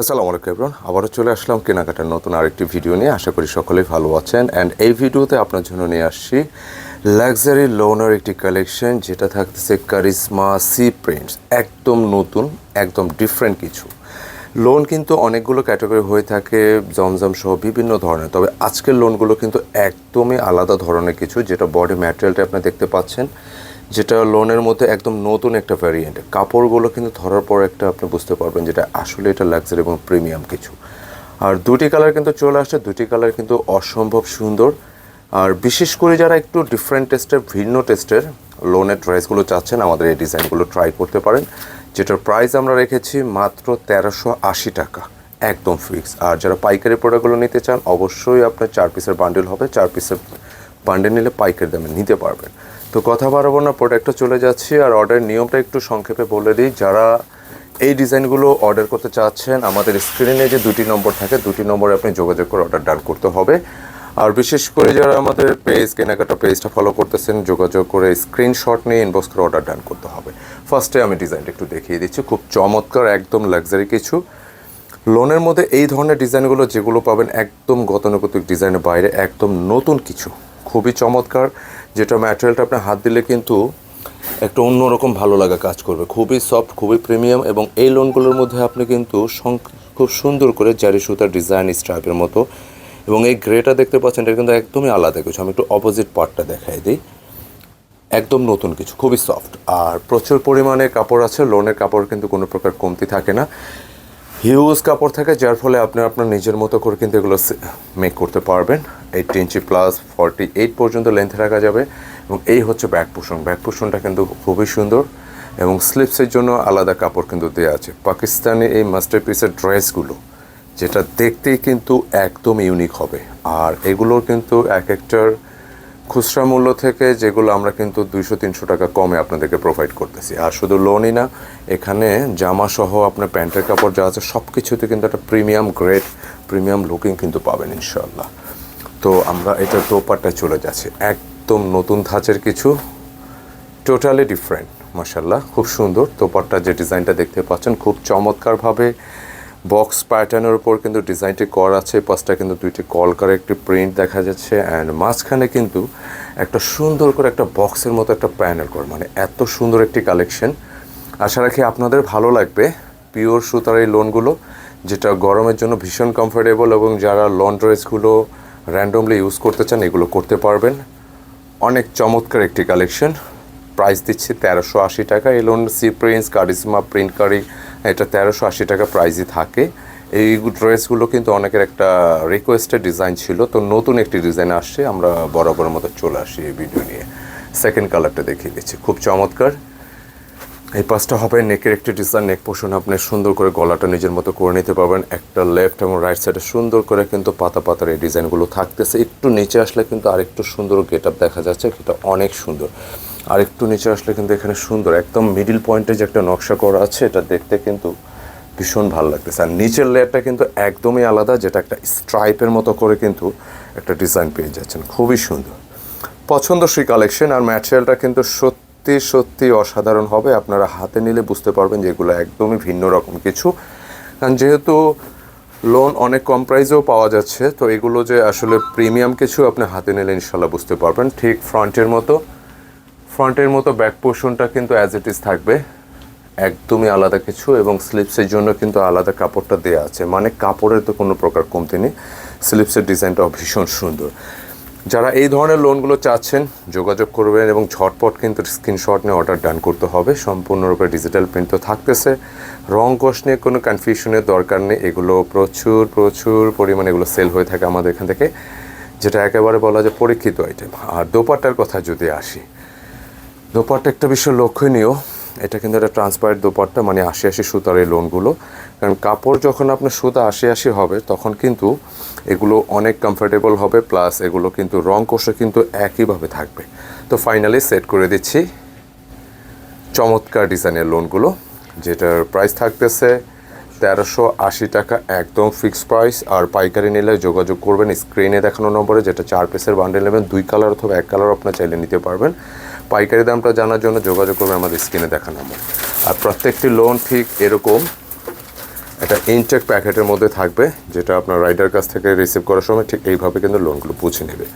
আসসালামু আলাইকুম এবার আবারও চলে আসলাম কেনাকাটার নতুন আরেকটি ভিডিও নিয়ে। আশা করি সকলেই ভালো আছেন। অ্যান্ড এই ভিডিওতে আপনার জন্য নিয়ে আসছি লাক্সারি লোনার একটি কালেকশন যেটা থাকতেছে কারিশমা সি প্রিন্টস একদম নতুন, একদম ডিফারেন্ট কিছু। লোন কিন্তু অনেকগুলো ক্যাটাগরি হয়ে থাকে, জমজম সহ বিভিন্ন ধরনের। তবে আজকের লোনগুলো কিন্তু একদমই আলাদা ধরনের কিছু, যেটা বডি ম্যাটেরিয়ালটা আপনি দেখতে পাচ্ছেন, যেটা লোনের মধ্যে একদম নতুন একটা ভ্যারিয়েন্ট কাপড়গুলো কিন্তু ধরার পর একটা আপনি বুঝতে পারবেন যেটা আসলে এটা লাক্সারি এবং প্রিমিয়াম কিছু। আর দুটি কালার কিন্তু চলে আসছে, দুটি কালার কিন্তু অসম্ভব সুন্দর। আর বিশেষ করে যারা একটু ডিফারেন্ট টেস্টের ভিন্ন টেস্টের লোনের ড্রেসগুলো চাচ্ছেন, আমাদের এই ডিজাইনগুলো ট্রাই করতে পারেন। যেটার প্রাইস আমরা রেখেছি মাত্র তেরোশো আশি টাকা, একদম ফিক্স আর যারা পাইকারি প্রোডাক্টগুলো নিতে চান, অবশ্যই আপনার চার পিসের বান্ডেল হবে। চার পিসের বান্ডেল নিলে পাইকারি দামে নিতে পারবেন। তো কথা বাড়াবো না প্রোডাক্টটা চলে যাচ্ছি। আর অর্ডারের নিয়মটা একটু সংক্ষেপে বলে দিই। যারা এই ডিজাইনগুলো অর্ডার করতে চাচ্ছেন, আমাদের স্ক্রিনে যে দুটি নম্বর থাকে, দুটি নম্বরে আপনি যোগাযোগ করে অর্ডার ডান করতে হবে। আর বিশেষ করে যারা আমাদের পেজ কেনাকাটা পেজটা ফলো করতেছেন, যোগাযোগ করে স্ক্রিনশট নিয়ে ইনবক্স করে অর্ডার ডান করতে হবে। ফার্স্টে আমি ডিজাইনটা একটু দেখিয়ে দিচ্ছি, খুব চমৎকার, একদম লাক্সারি কিছু। লোনের মধ্যে এই ধরনের ডিজাইনগুলো যেগুলো পাবেন একদম গতানুগতিক ডিজাইনের বাইরে, একদম নতুন কিছু। খুবই চমৎকার, যেটা ম্যাটেরিয়ালটা আপনি হাত দিলে কিন্তু একটা অন্যরকম ভালো লাগা কাজ করবে। খুবই সফট খুবই প্রিমিয়াম এবং এই লোনগুলোর মধ্যে আপনি কিন্তু খুব সুন্দর করে জারি সুতার ডিজাইন স্ট্রাইপের মতো এবং এই গ্রেটা দেখতে পাচ্ছেন, এটা কিন্তু একদমই আলাদা কিছু। আমি একটু অপোজিট পার্টটা দেখাই দিই। একদম নতুন কিছু, খুবই সফট আর প্রচুর পরিমাণে কাপড় আছে, লোনের কাপড় কিন্তু কোনো প্রকার কমতি থাকে না। হিউজ কাপড় থাকে, যার ফলে আপনি আপনার নিজের মতো করে কিন্তু এগুলো মেক করতে পারবেন। Eight inch plus forty eight পর্যন্ত লেন্থে রাখা যাবে। এবং এই হচ্ছে ব্যাক পোষণ ব্যাক পোষণটা কিন্তু খুবই সুন্দর। এবং স্লিপসের জন্য আলাদা কাপড় কিন্তু দেওয়া আছে। পাকিস্তানি এই মাস্টার পিসের ড্রেসগুলো যেটা দেখতেই কিন্তু একদম ইউনিক হবে। আর এগুলোর কিন্তু এক একটার খুচরা মূল্য থেকে যেগুলো আমরা কিন্তু দুইশো, তিনশো টাকা কমে আপনাদেরকে প্রোভাইড করতেছি। আর শুধু লোনই না, এখানে জামা সহ আপনার প্যান্টের কাপড় যা আছে সব কিছুতে কিন্তু একটা প্রিমিয়াম গ্রেড প্রিমিয়াম লুকিং কিন্তু পাবেন ইনশাল্লাহ তো আমরা এটা দোপারটায় চলে যাচ্ছি। একদম নতুন ধাঁচের কিছু টোটালি ডিফারেন্ট মাসাল্লাহ খুব সুন্দর দোপারটা যে ডিজাইনটা দেখতে পাচ্ছেন, খুব চমৎকারভাবে বক্স প্যাটার্নের উপর কিন্তু ডিজাইনটি কর আছে। পাশটা কিন্তু দুইটি কল কলকার একটি প্রিন্ট দেখা যাচ্ছে অ্যান্ড মাঝখানে কিন্তু একটা সুন্দর করে একটা বক্সের মতো একটা প্যানেল কর। মানে এত সুন্দর একটি কালেকশন আশা রাখি আপনাদের ভালো লাগবে পিওর সুতার এই লোনগুলো যেটা গরমের জন্য ভীষণ কমফোর্টেবল এবং যারা লন ড্রেসগুলো র্যান্ডমলি ইউজ করতে চান, এগুলো করতে পারবেন। অনেক চমৎকার একটি কালেকশন প্রাইস দিচ্ছি তেরোশো আশি টাকা। এই lawn sea prince Charizma print কারি এটা তেরোশো আশি টাকা প্রাইসই থাকে। এই ড্রেসগুলো কিন্তু অনেকের একটা রিকোয়েস্টেড ডিজাইন ছিল, তো নতুন একটি ডিজাইন আসছে, আমরা বরাবরের মতো চলে আসি এই ভিডিও নিয়ে। সেকেন্ড কালারটা দেখিয়ে দিচ্ছি, খুব চমৎকার। এই পাঁচটা হবে নেকের একটি ডিজাইন নেক পোর্শন আপনি সুন্দর করে গলাটা নিজের মতো করে নিতে পারবেন। একটা লেফট এবং রাইট সাইডে সুন্দর করে কিন্তু পাতা পাতার এই ডিজাইনগুলো থাকতেছে। একটু নিচে আসলে কিন্তু আরেকটু সুন্দর গেট আপ দেখা যাচ্ছে এটা অনেক সুন্দর। আর একটু নিচে আসলে কিন্তু এখানে সুন্দর, একদম মিডিল পয়েন্টে যে একটা নকশা করা আছে, এটা দেখতে কিন্তু ভীষণ ভালো লাগতেছে। আর নিচের লেয়ারটা কিন্তু একদমই আলাদা, যেটা একটা স্ট্রাইপের মতো করে কিন্তু একটা ডিজাইন পেয়ে যাচ্ছেন। খুবই সুন্দর। পছন্দসই কালেকশন আর ম্যাটেরিয়ালটা কিন্তু সত্যি সত্যি অসাধারণ হবে। আপনারা হাতে নিলে বুঝতে পারবেন যে এগুলো একদমই ভিন্ন রকম কিছু। কারণ যেহেতু লোন অনেক কম প্রাইসেও পাওয়া যাচ্ছে, তো এগুলো যে আসলে প্রিমিয়াম কিছু আপনি হাতে নিলে ইনশাল্লাহ বুঝতে পারবেন। ঠিক ফ্রন্টের মতো ফ্রন্টের মতো ব্যাক পোর্শনটা কিন্তু অ্যাজ ইট ইজ থাকবে। একদমই আলাদা কিছু এবং স্লিপসের জন্য কিন্তু আলাদা কাপড়টা দেওয়া আছে। মানে কাপড়ের তো কোনো প্রকার কমতি নেই। স্লিপসের ডিজাইনটাও ভীষণ সুন্দর। যারা এই ধরনের লোনগুলো চাচ্ছেন, যোগাযোগ করবেন এবং ঝটপট কিন্তু স্ক্রিনশট নিয়ে অর্ডার ডান করতে হবে। সম্পূর্ণরূপে ডিজিটাল প্রিন্ট তো থাকতেছে। রং কোষ নিয়ে কোনো কনফিউশনের দরকার নেই। এগুলো প্রচুর প্রচুর পরিমাণে এগুলো সেল হয়ে থাকে আমাদের এখান থেকে। যেটা একেবারে বলা যায় পরীক্ষিত আইটেম আর দোপাট্টার কথা যদি আসি দোপাট্টা একটা বিষয় লক্ষণীয়। এটা কিন্তু একটা ট্রান্সপারেন্ট দোপাট্টা মানে আশি আশি সুতার এই লোনগুলো কারণ কাপড় যখন আপনার সুতা আশি আশি হবে, তখন কিন্তু এগুলো অনেক কমফোর্টেবল হবে প্লাস এগুলো কিন্তু রং কোষে কিন্তু একইভাবে থাকবে। তো ফাইনালি সেট করে দিচ্ছি চমৎকার ডিজাইনের লোনগুলো যেটার প্রাইস থাকতেছে তেরোশো আশি টাকা একদম ফিক্সড প্রাইস আর পাইকারি নিলে যোগাযোগ করবেন স্ক্রিনে দেখানো নম্বরে, যেটা চার পিসের বান্ডেল নেবেন। দুই কালার অথবা এক কালার আপনার চাইলে নিতে পারবেন। পাইকারি দামটা জানার জন্য যোগাযোগ করবে আমাদের স্ক্রিনে দেখা নম্বর। আর প্রত্যেকটি লোন ঠিক এরকম একটা ইনটেক প্যাকেটের মধ্যে থাকবে, যেটা আপনার রাইডার কাছ থেকে রিসিভ করার সময় ঠিক এইভাবে কিন্তু লোনগুলো বুঝে নেবে।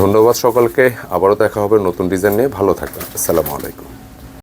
ধন্যবাদ সকলকে, আবারও দেখা হবে নতুন ডিজাইন নিয়ে। ভালো থাকবেন। আসসালামু আলাইকুম।